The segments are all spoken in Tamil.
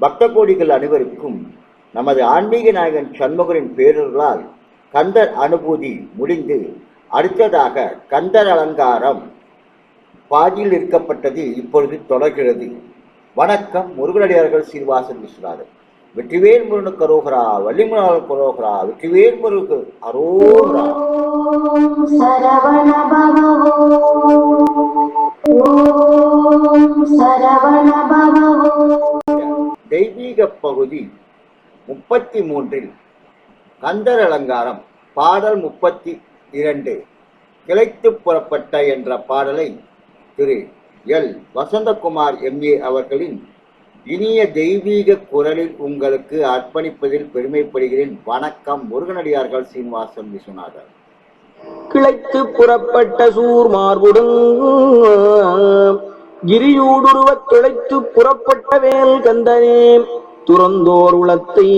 பக்த கோடிகள் அனைவருக்கும் நமது ஆன்மீக நாயகன் சண்முகரின் பேரர்களால் கந்தர் அனுபூதி முடிந்து அடுத்ததாக கந்தர் அலங்காரம் பாதியில் இருக்கப்பட்டது இப்பொழுது தொடர்கிறது. வணக்கம் முருகனடியார்கள் சீர்வாசன் விஸ்வநாதன். வெற்றிவேல் முருகனுக்கு அரோகரா வள்ளிமுனாள் கரோகரா வெற்றிவேல் முருகு அரோகரா. சரவண சரவண தெய்வீக பகுதி முப்பத்தி மூன்றில் கந்தர் அலங்காரம் பாடல் முப்பத்தி இரண்டு கிளைத்து புறப்பட்ட என்ற பாடலை திரு எல். வசந்தகுமார் எம்ஏ அவர்களின் இனிய தெய்வீக குரலில் உங்களுக்கு அர்ப்பணிப்பதில் பெருமைப்படுகிறேன். வணக்கம் முருகனடியார்கள் சீனிவாசன் விஸ்வநாதர். கிளைத்து புறப்பட்ட சூர் மார்புடன் கிரியூடுருவத் துளைத்து புறப்பட்ட வேல் கந்தனே துறந்தோர் உளத்தை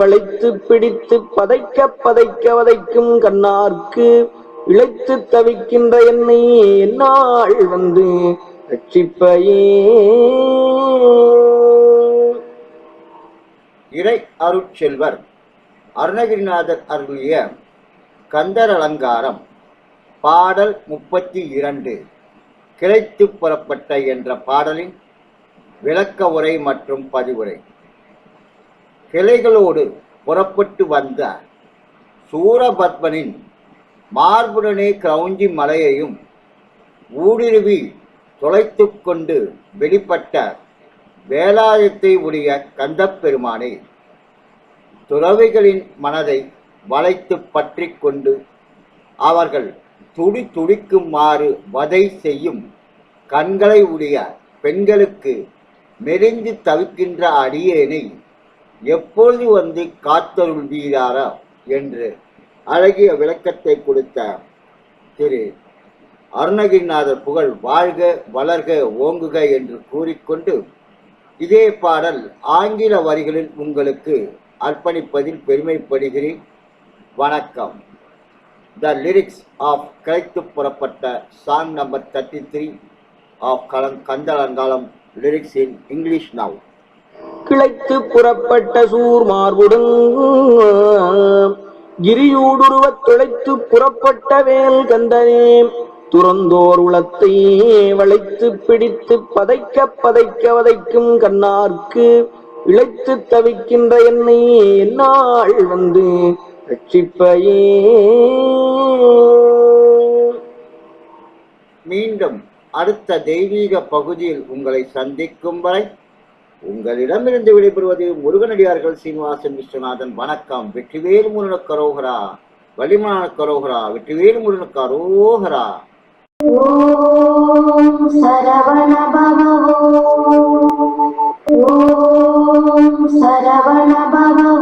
வளைத்து பிடித்து பதைக்க பதைக்க வதைக்கும் கண்ணார்க்கு இழைத்து தவிக்கின்ற என்னை என்னால் வந்து ரட்சிப்பையே இறை அருட்செல்வர் அருணகிரிநாதர் அருளிய கந்தர் அலங்காரம் பாடல் முப்பத்தி இரண்டு கிளைத்து புறப்பட்ட என்ற பாடலின் விளக்க உரை மற்றும் பதிவுரை. கிளைகளோடு புறப்பட்டு வந்த சூரபத்மனின் மார்புடனே கிரௌஞ்சி மலையையும் ஊடுருவி தொலைத்து கொண்டு வெளிப்பட்ட வேலாயத்தை உடைய கந்த பெருமானை துறவிகளின் மனதை வளைத்து பற்றி கொண்டு அவர்கள் துடி துடிக்குமாறு வதை செய்யும் கண்களை உடைய பெண்களுக்கு மெலிந்து தவிக்கின்ற அடியேனை எப்பொழுது வந்து காத்தருள்வீராரா என்று அழகிய விளக்கத்தை கொடுத்த திரு அருணகிரிநாதர் புகழ் வாழ்க வளர்க ஓங்குக என்று கூறிக்கொண்டு இதே பாடல் ஆங்கில வரிகளில் உங்களுக்கு அர்ப்பணிப்பதில் பெருமைப்படுகிறேன். வணக்கம். த லிரிக்ஸ் ஆஃப் கிடைத்து புறப்பட்ட song number thirty three of கலங் கந்தளங்காலம் லிரிக்ஸ் இன் இங்கிலீஷ் நவ் கிளைத்து புறப்பட்ட சூர் மார்புடன் கிரியூடுருவத் துளைத்து புறப்பட்ட வேல் கந்தனே. துறந்தோர் உளத்தை வளைத்து பிடித்து பதைக்க பதைக்க வதைக்கும் கண்ணார்க்கு இழைத்து தவிக்கின்ற என்னை என்னால் வந்து ரட்சிப்பையே. மீண்டும் அடுத்த தெய்வீக பகுதியில் உங்களை சந்திக்கும் வரை உங்களிடமிருந்து விடைபெறுவது முருகனடியார்கள் சீனிவாசன் விஸ்வநாதன். வணக்கம். வெற்றிவேல் முருகனுக்கு கரோகரா வலிமான கரோகரா வெற்றிவேல் முருகனுக்கு அரோகரா. Om Saravana Bhava.